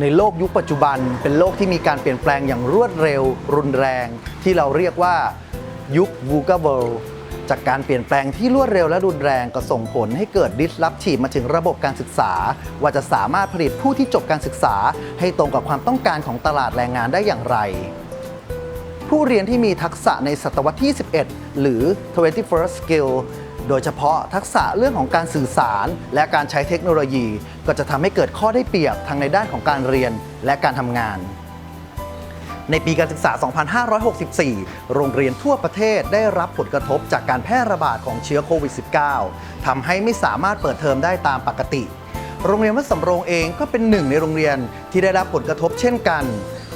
ในโลกยุคปัจจุบัน เป็นโลกที่มีการเปลี่ยนแปลงอย่างรวดเร็ว รุนแรง ที่เราเรียกว่ายุค v u g a v o r l d จากการเปลี่ยนแปลงที่รวดเร็วและรุนแรงก็ส่งผลให้เกิด disruptive มาถึงระบบการศึกษา ว่าจะสามารถผลิตผู้ที่จบการศึกษา ให้ตรงกับความต้องการของตลาดแรงงานได้อย่างไร ผู้เรียนที่มีทักษะในศตวรรษที่ 11 หรือ 21st skill โดยเฉพาะทักษะเรื่องของการสื่อสาร และการใช้เทคโนโลยี ก็จะทำให้เกิดข้อได้เปรียบทั้งในด้านของการเรียนและการทำงาน ในปีการศึกษา 2564 โรงเรียนทั่วประเทศได้รับผลกระทบจากการแพร่ระบาดของเชื้อโควิด -19 ทำให้ไม่สามารถเปิดเทอมได้ตามปกติ โรงเรียนวัดสำโรงเองก็เป็นหนึ่งในโรงเรียนที่ได้รับผลกระทบเช่นกัน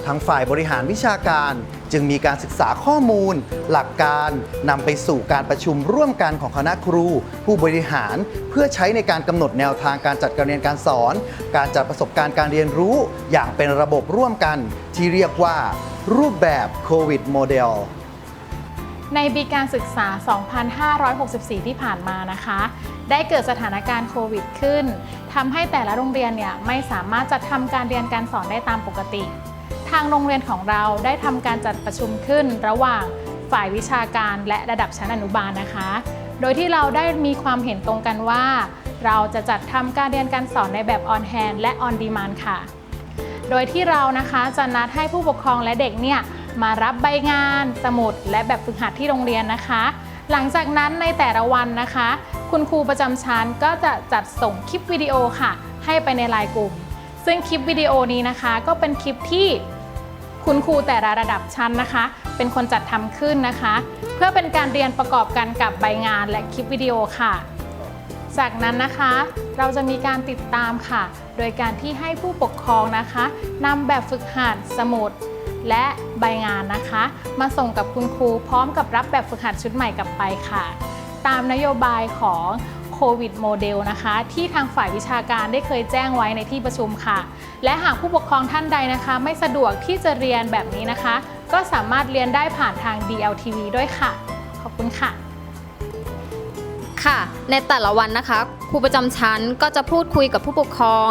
ทางฝ่ายบริหารวิชาการ จึงมีการศึกษาข้อมูล หลักการนำไปสู่การประชุมร่วมกันของคณะครู ผู้บริหาร เพื่อใช้ในการกำหนดแนวทางการจัดการเรียนการสอน การจัดประสบการณ์การเรียนรู้อย่างเป็นระบบร่วมกัน ที่เรียกว่า รูปแบบโควิดโมเดลในปีการศึกษา 2564 ที่ผ่านมานะคะ ได้เกิดสถานการณ์โควิดขึ้น ทำให้แต่ละโรงเรียนเนี่ยไม่สามารถจัดทำการเรียนการสอนได้ตามปกติางโรงเรียนของเราได้ทำการจัดประชุมขึ้น ระหว่างฝ่ายวิชาการและระดับชั้นอนุบาลนะคะ โดยที่เราได้มีความเห็นตรงกันว่า เราจะจัดทำการเรียนการสอนในแบบ on hand และ on demand ค่ะ โดยที่เรานะคะจะนัดให้ผู้ปกครองและเด็กเนี่ยมารับใบงาน สมุด และแบบฝึกหัดที่โรงเรียนนะคะ หลังจากนั้นในแต่ละวันนะคะ คุณครูประจำชั้นก็จะจัดส่งคลิปวิดีโอค่ะ ให้ไปในไลน์กลุ่ม ซึ่งคลิปวิดีโอนี้นะคะ ก็เป็นคลิปที่ คุณครูแต่ละระดับชั้นนะคะ เป็นคนจัดทำขึ้นนะคะ เพื่อเป็นการเรียนประกอบกันกับใบงานและคลิปวิดีโอค่ะ จากนั้นนะคะ เราจะมีการติดตามค่ะ โดยการที่ให้ผู้ปกครองนะคะนำแบบฝึกหัดสมุดและใบงานนะคะ มาส่งกับคุณครูพร้อมกับรับแบบฝึกหัดชุดใหม่กลับไปค่ะ ตามนโยบายของ โควิดโมเดลนะคะ ที่ทางฝ่ายวิชาการได้เคยแจ้งไว้ในที่ประชุมค่ะ และหากผู้ปกครองท่านใดนะคะ ไม่สะดวกที่จะเรียนแบบนี้นะคะ ก็สามารถเรียนได้ผ่านทาง DLTV ด้วยค่ะ ขอบคุณค่ะ ค่ะ ในแต่ละวันนะคะ ครูประจำชั้นก็จะพูดคุยกับผู้ปกครอง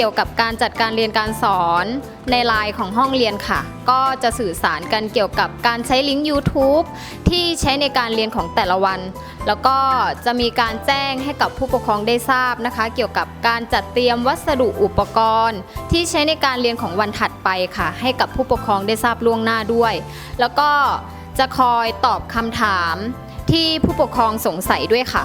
เกี่ยวกับการจัดการเรียนการสอนในไลน์ของห้องเรียนค่ะ ก็จะสื่อสารกันเกี่ยวกับการใช้ลิงก์ YouTube ที่ใช้ในการเรียนของแต่ละวัน แล้วก็จะมีการแจ้งให้กับผู้ปกครองได้ทราบนะคะ เกี่ยวกับการจัดเตรียมวัสดุอุปกรณ์ ที่ใช้ในการเรียนของวันถัดไปค่ะ ให้กับผู้ปกครองได้ทราบล่วงหน้าด้วย แล้วก็จะคอยตอบคำถามที่ผู้ปกครองสงสัยด้วยค่ะ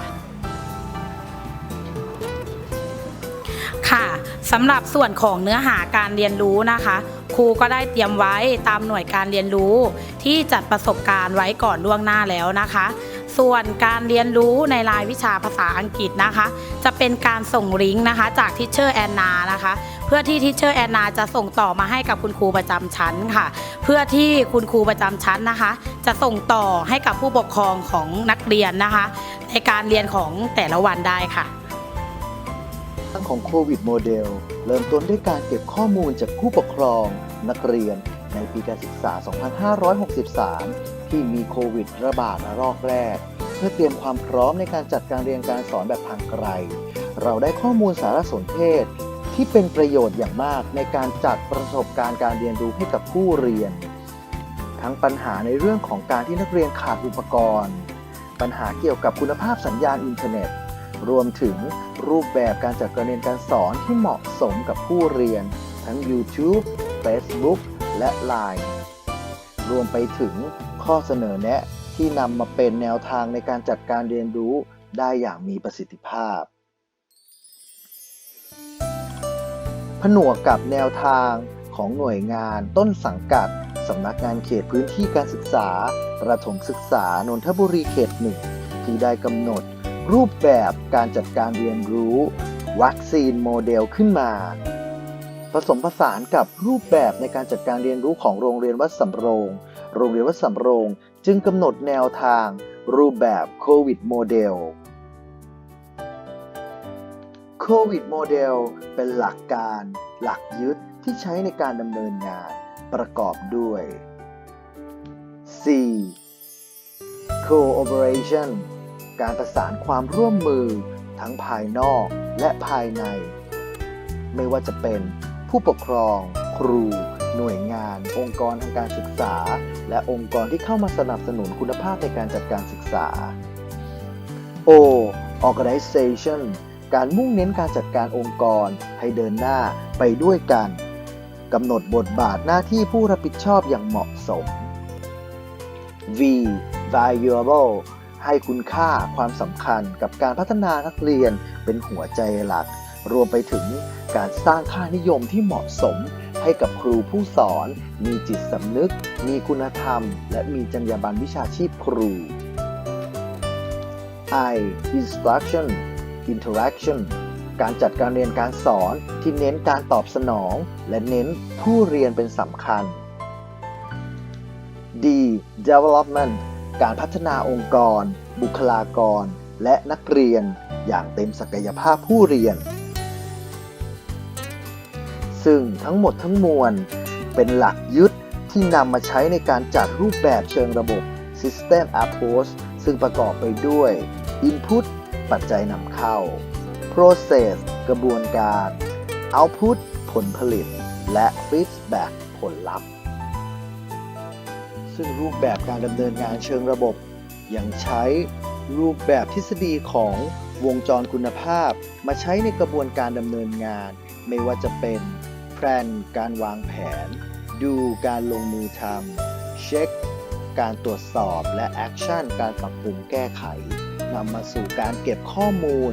ค่ะสำหรับส่วนของเนื้อหาการเรียนรู้นะคะ ครูก็ได้เตรียมไว้ตามหน่วยการเรียนรู้ ที่จัดประสบการณ์ไว้ก่อนล่วงหน้าแล้วนะคะ ส่วนการเรียนรู้ในรายวิชาภาษาอังกฤษนะคะ จะเป็นการส่งลิงก์นะคะ จากทิชเชอร์แอนนานะคะ เพื่อที่ทิชเชอร์แอนนาจะส่งต่อมาให้กับคุณครูประจำชั้นค่ะ เพื่อที่คุณครูประจำชั้นนะคะ จะส่งต่อให้กับผู้ปกครองของนักเรียนนะคะ ในการเรียนของแต่ละวันได้ค่ะ เรื่องของโควิดโมเดล เริ่มต้นด้วยการเก็บข้อมูลจากผู้ปกครอง นักเรียน ในปีการศึกษา 2563 ที่มีโควิดระบาดระลอกแรก เพื่อเตรียมความพร้อมในการจัดการเรียนการสอนแบบทางไกล เราได้ข้อมูลสารสนเทศ ที่เป็นประโยชน์อย่างมากในการจัดประสบการณ์การเรียนรู้ให้กับผู้เรียน ทั้งปัญหาในเรื่องของการที่นักเรียนขาดอุปกรณ์ ปัญหาเกี่ยวกับคุณภาพสัญญาณอินเทอร์เน็ต รวมถึงรูปแบบการจัดการเรียนการสอนที่เหมาะสมกับผู้เรียน ทั้ง YouTube Facebook และ Line รวมไปถึงข้อเสนอแนะที่นำมาเป็นแนวทางในการจัดการเรียนรู้ได้อย่างมีประสิทธิภาพ ผนวกกับแนวทางของหน่วยงานต้นสังกัดสำนักงานเขตพื้นที่การศึกษา ประถมศึกษานนทบุรีเขตหนึ่งที่ได้กำหนด รูปแบบการจัดการเรียนรู้ วัคซีนโมเดลขึ้นมา ผสมผสานกับรูปแบบในการจัดการเรียนรู้ของโรงเรียนวัดสำโรง โรงเรียนวัดสำโรง จึงกำหนดแนวทาง รูปแบบโควิดโมเดลโควิดโมเดลเป็นหลักการ หลักยึดที่ใช้ในการดำเนินงานประกอบด้วย C Cooperation การประสานความร่วมมือ ทั้งภายนอกและภายใน ไม่ว่าจะเป็นผู้ปกครอง ครู หน่วยงาน องค์กรทางการศึกษา และองค์กรที่เข้ามาสนับสนุนคุณภาพในการจัดการศึกษา O organization การมุ่งเน้นการจัดการองค์กรให้เดินหน้าไปด้วยกันกำหนดบทบาทหน้าที่ผู้รับผิดชอบอย่างเหมาะสม V valuable ให้คุณค่าความสำคัญกับการพัฒนานักเรียนเป็นหัวใจหลัก รวมไปถึงการสร้างค่านิยมที่เหมาะสม ให้กับครูผู้สอน มีจิตสำนึก มีคุณธรรม และมีจรรยาบรรณวิชาชีพครู I instruction interaction การจัดการเรียนการสอนที่เน้นการตอบสนอง และเน้นผู้เรียนเป็นสำคัญ D development การพัฒนาองค์กร บุคลากร และนักเรียน อย่างเต็มศักยภาพผู้เรียน ซึ่งทั้งหมดทั้งมวล เป็นหลักยึดที่นำมาใช้ในการจัดรูปแบบเชิงระบบ System Approach ซึ่งประกอบไปด้วย Input ปัจจัยนำเข้า Process กระบวนการ Output ผลผลิต และ Feedback ผลลัพธ์ ซึ่งรูปแบบการดำเนินงานเชิงระบบ ยังใช้รูปแบบทฤษฎีของวงจรคุณภาพ มาใช้ในกระบวนการดำเนินงาน ไม่ว่าจะเป็น plan การวางแผน do การลงมือทำ check การตรวจสอบและ action การปรับปรุงแก้ไขนำมาสู่การเก็บข้อมูล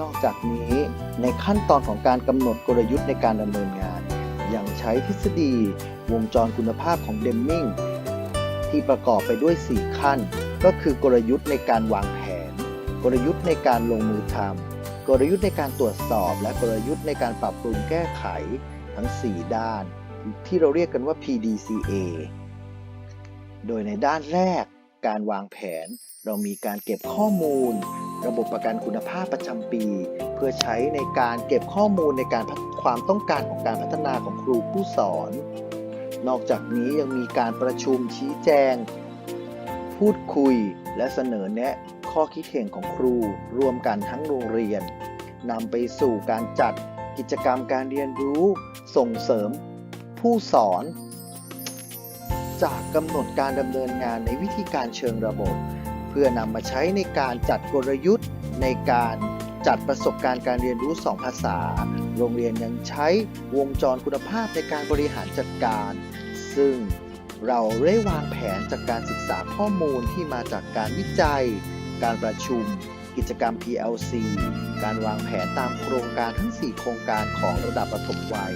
นอกจากนี้ในขั้นตอนของการกำหนดกลยุทธ์ในการดำเนินงาน ยังใช้ทฤษฎี วงจรคุณภาพของเดมมิงที่ประกอบไปด้วย 4 ขั้น ก็คือกลยุทธ์ในการวางแผน กลยุทธ์ในการลงมือทำกลยุทธ์ในการตรวจสอบ และกลยุทธ์ในการปรับปรุงแก้ไขทั้ง 4 ด้าน ที่เราเรียกกันว่า PDCA โดยในด้านแรก การวางแผน เรามีการเก็บข้อมูล ระบบประกันคุณภาพประจำปี เพื่อใช้ในการเก็บข้อมูลในการพัฒความต้องการของการพัฒนาของครูผู้สอน นอกจากนี้ยังมีการประชุมชี้แจง พูดคุยและเสนอแนะข้อคิดเห็นของครูรวมกันทั้งโรงเรียนนำไปสู่การจัดกิจกรรมการเรียนรู้ ส่งเสริม ผู้สอน จากกำหนดการดำเนินงานในวิธีการเชิงระบบ เพื่อนำมาใช้ในการจัดกลยุทธ์ในการ จัดประสบการณ์การเรียนรู้ 2 ภาษา โรงเรียนยังใช้วงจรคุณภาพในการบริหารจัดการ ซึ่งเราได้วางแผนจากการศึกษาข้อมูลที่มาจากการวิจัย การประชุม กิจกรรม PLC การวางแผนตามโครงการทั้ง 4 โครงการของระดับประถมวัย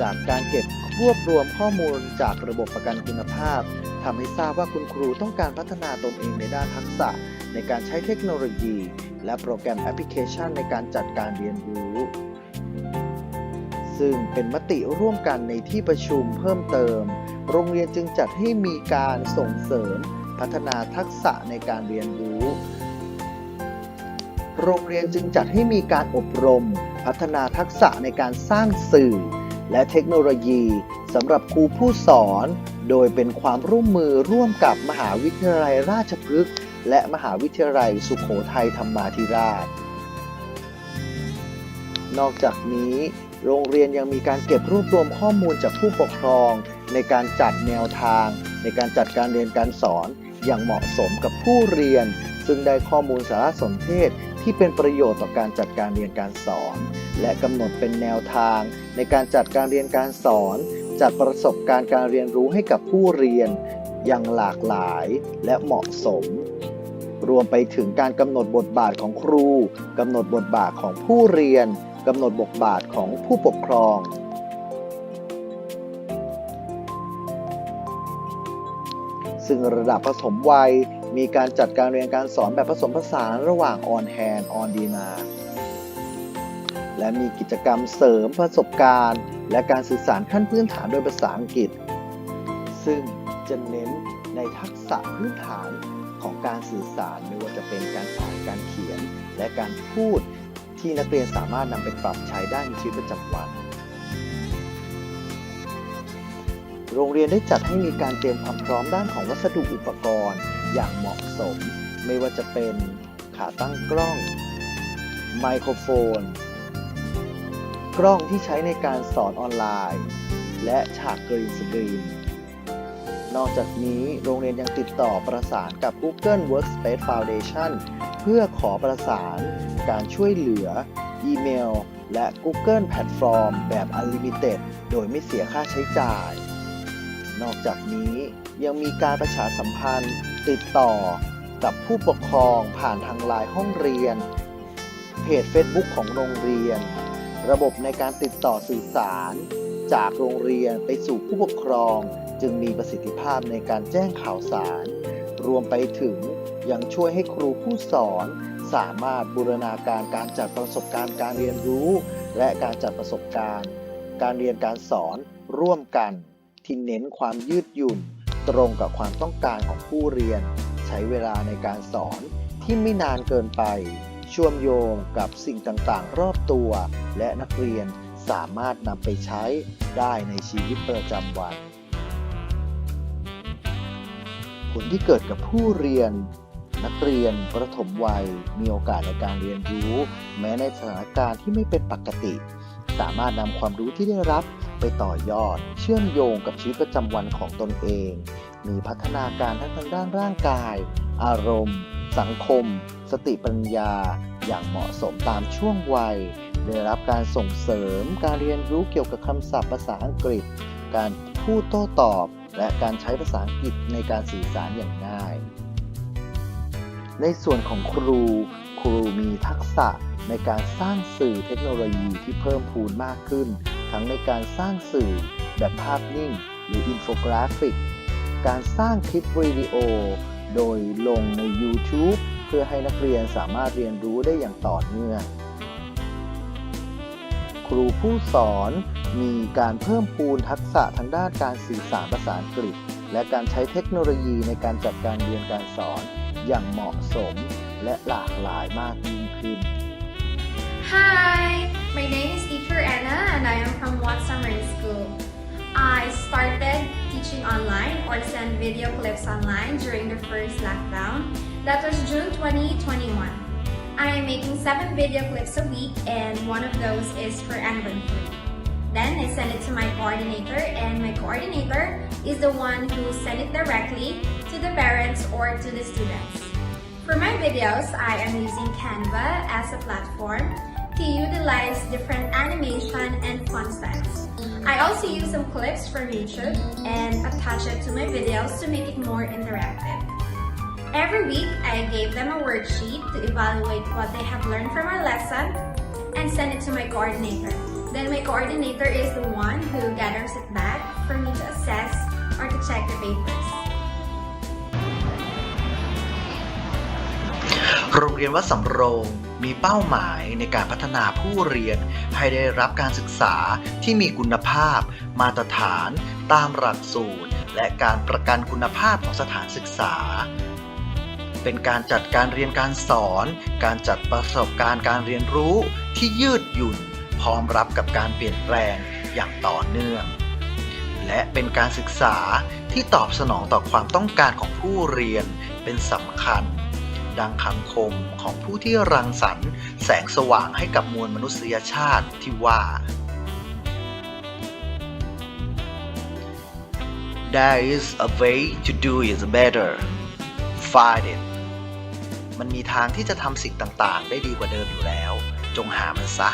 จากการเก็บรวบรวมข้อมูลจากระบบประกันคุณภาพทำให้ทราบว่าคุณครูต้องการพัฒนาตนเองในด้านทักษะ ในการใช้เทคโนโลยี และโปรแกรมแอปพลิเคชันในการจัดการเรียนรู้ ซึ่งเป็นมติร่วมกันในที่ประชุมเพิ่มเติม โรงเรียนจึงจัดให้มีการส่งเสริมพัฒนาทักษะในการเรียนรู้ โรงเรียนจึงจัดให้มีการอบรม พัฒนาทักษะในการสร้างสื่อ และเทคโนโลยีสำหรับครูผู้สอน โดยเป็นความร่วมมือร่วมกับมหาวิทยาลัยราชพฤกษ์ และมหาวิทยาลัยสุขโขทัยธรรมาธิราช นอกจากนี้โรงเรียนยังมีการเก็บรวบรวมข้อมูลจากผู้ปกครอง ในการจัดแนวทาง ในการจัดการเรียนการสอนอย่างเหมาะสมกับผู้เรียน ซึ่งได้ข้อมูลสารสนเทศที่เป็นประโยชน์ต่อการจัดการเรียนการสอน และกำหนดเป็นแนวทาง ในการจัดการเรียนการสอน จัดประสบการณ์การเรียนรู้ให้กับผู้เรียน อย่างหลากหลายและเหมาะสม รวมไปถึงการกำหนดบทบาทของครูกำหนดบทบาทของผู้เรียนกำหนดบทบาทของผู้ปกครอง ซึ่งระดับผสมวัยมีการจัดการเรียนการสอนแบบผสมผสานระหว่าง on hand on demand และมีกิจกรรมเสริมประสบการณ์ และการสื่อสารขั้นพื้นฐานโดยภาษาอังกฤษ ซึ่งจะเน้นในทักษะพื้นฐาน การสื่อสารไม่ว่าจะเป็นการอ่านการเขียน และการพูดที่นักเรียนสามารถนำไปปรับใช้ได้ในชีวิตประจำวัน โรงเรียนได้จัดให้มีการเตรียมความพร้อมด้านของวัสดุอุปกรณ์ อย่างเหมาะสม ไม่ว่าจะเป็นขาตั้งกล้อง ไมโครโฟน กล้องที่ใช้ในการสอนออนไลน์ และฉากกรีนสกรีน นอกจากนี้โรงเรียนยังติดต่อประสานกับ Google Workspace Foundation เพื่อขอประสานการช่วยเหลือ อีเมล และ Google Platform แบบ Unlimited โดยไม่เสียค่าใช้จ่าย นอกจากนี้ยังมีการประชาสัมพันธ์ติดต่อกับผู้ปกครองผ่านทางไลน์ห้องเรียน เพจ Facebook ของโรงเรียน ระบบในการติดต่อสื่อสาร จากโรงเรียนไปสู่ผู้ปกครอง จึงมีประสิทธิภาพในการแจ้งข่าวสาร รวมไปถึงยังช่วยให้ครูผู้สอน สามารถบูรณาการการจัดประสบการณ์การเรียนรู้ และการจัดประสบการณ์ การเรียนการสอนร่วมกันที่เน้นความยืดหยุ่น ตรงกับความต้องการของผู้เรียน ใช้เวลาในการสอนที่ไม่นานเกินไปเชื่อมโยงกับสิ่งต่างๆ รอบตัว และนักเรียนสามารถนำไปใช้ได้ในชีวิตประจำวัน ผลที่เกิดกับผู้เรียน นักเรียนประถมวัย มีโอกาสในการเรียนรู้ แม้ในสถานการณ์ที่ไม่เป็นปกติ สามารถนำความรู้ที่ได้รับไปต่อยอด เชื่อมโยงกับชีวิตประจำวันของตนเอง มีพัฒนาการทั้งทางด้านร่างกาย อารมณ์ สังคม สติปัญญา อย่างเหมาะสมตามช่วงวัย ได้รับการส่งเสริม การเรียนรู้เกี่ยวกับคำศัพท์ภาษาอังกฤษ การพูดโต้ตอบ และการใช้ภาษาอังกฤษในการสื่อสารอย่างง่าย ในส่วนของครู ครูมีทักษะในการสร้างสื่อเทคโนโลยีที่เพิ่มพูนมากขึ้น ทั้งในการสร้างสื่อแบบภาพนิ่ง หรืออินโฟกราฟิก การสร้างคลิปวิดีโอ โดยลงใน YouTube เพื่อให้นักเรียนสามารถเรียนรู้ได้อย่างต่อเนื่อง ครูผู้สอน มีการเพิ่มพูนทักษะทางด้านการสื่อสารภาษาอังกฤษ และการใช้เทคโนโลยีในการจัดการเรียนการสอนอย่างเหมาะสมและหลากหลายมากยิ่งขึ้น Hi, my name is Teacher Anna and I am from Wat Summer School. I started teaching online or send video clips online during the first lockdown. That was June 2021. I am making 7 video clips a week and one of those is for anyone free. Then I send it to my coordinator and my coordinator is the one who send it directly to the parents or to the students. For my videos, I am using Canva as a platform to utilize different animation and font styles. I also use some clips from YouTube and attach it to my videos to make it more interactive. Every week, I gave them a worksheet to evaluate what they have learned from our lesson and send it to my coordinator. Then my coordinator is the one who gathers it back for me to assess or to check the papers. โรงเรียนวัดสำโรงมีเป้าหมายในการพัฒนาผู้เรียนให้ได้รับการศึกษาที่มีคุณภาพ มาตรฐาน ตามหลักสูตร และการประกันคุณภาพของสถานศึกษา เป็นการจัดการเรียนการสอน การจัดประสบการณ์การเรียนรู้ที่ยืดหยุ่น พร้อมรับกับการเปลี่ยนแปลงอย่างต่อเนื่อง และเป็นการศึกษาที่ตอบสนองต่อความต้องการของผู้เรียนเป็นสำคัญ ดังคำคมของผู้ที่รังสรรค์ แสงสว่างให้กับมวลมนุษยชาติที่ว่า There is a way to do it better find it มันมีทางที่จะทำสิ่งต่างๆ ได้ดีกว่าเดิมอยู่แล้ว จงหามันซะ